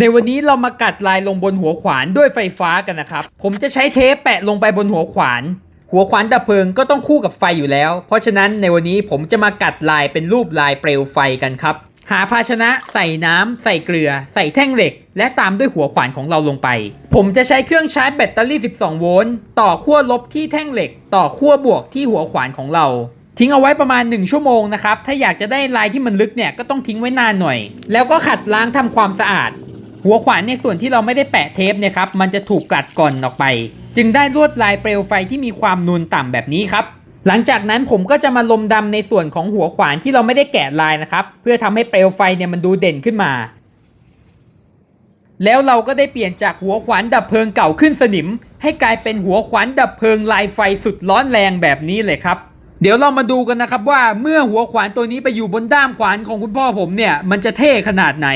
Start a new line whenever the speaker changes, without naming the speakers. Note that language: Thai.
ในวันนี้เรามากัดลายลงบนหัวขวานด้วยไฟฟ้ากันนะครับ ผมจะใช้เทปแปะลงไปบนหัวขวาน หัวขวานดับเพลิงก็ต้องคู่กับไฟอยู่แล้ว เพราะฉะนั้นในวันนี้ผมจะมากัดลายเป็นรูปลายเปลวไฟกันครับ หาภาชนะใส่น้ำ ใส่เกลือ ใส่แท่งเหล็ก และตามด้วยหัวขวานของเราลงไป ผมจะใช้เครื่องชาร์จแบตเตอรี่ 12 โวลต์ต่อขั้วลบที่แท่งเหล็ก ต่อขั้วบวกที่หัวขวานของเราทิ้งเอาไว้ประมาณ 1 ชั่วโมงนะครับ ถ้าอยากจะได้ลายที่มันลึกเนี่ยก็ต้องทิ้งไว้นานหน่อย แล้วก็ขัดล้างทำความสะอาด หัวขวานในส่วนที่เราไม่ได้แปะเทปเนี่ยครับมันจะถูกกลัดก่อนออกไป จึงได้ลวดลายเปลวไฟที่มีความนูนต่ำแบบนี้ครับ หลังจากนั้นผมก็จะมาลมดำในส่วนของหัวขวานที่เราไม่ได้แกะลายนะครับเพื่อทำให้เปลวไฟเนี่ยมันดูเด่นขึ้นมา แล้วเราก็ได้เปลี่ยนจากหัวขวานดับเพลิงเก่าขึ้นสนิม ให้กลายเป็นหัวขวานดับเพลิงลายไฟสุดร้อนแรงแบบนี้เลยครับเดี๋ยวเรามาดูกันนะครับว่าเมื่อหัวขวานตัวนี้ไปอยู่บนด้ามขวานของคุณพ่อผมเนี่ย มันจะเท่ขนาดไหน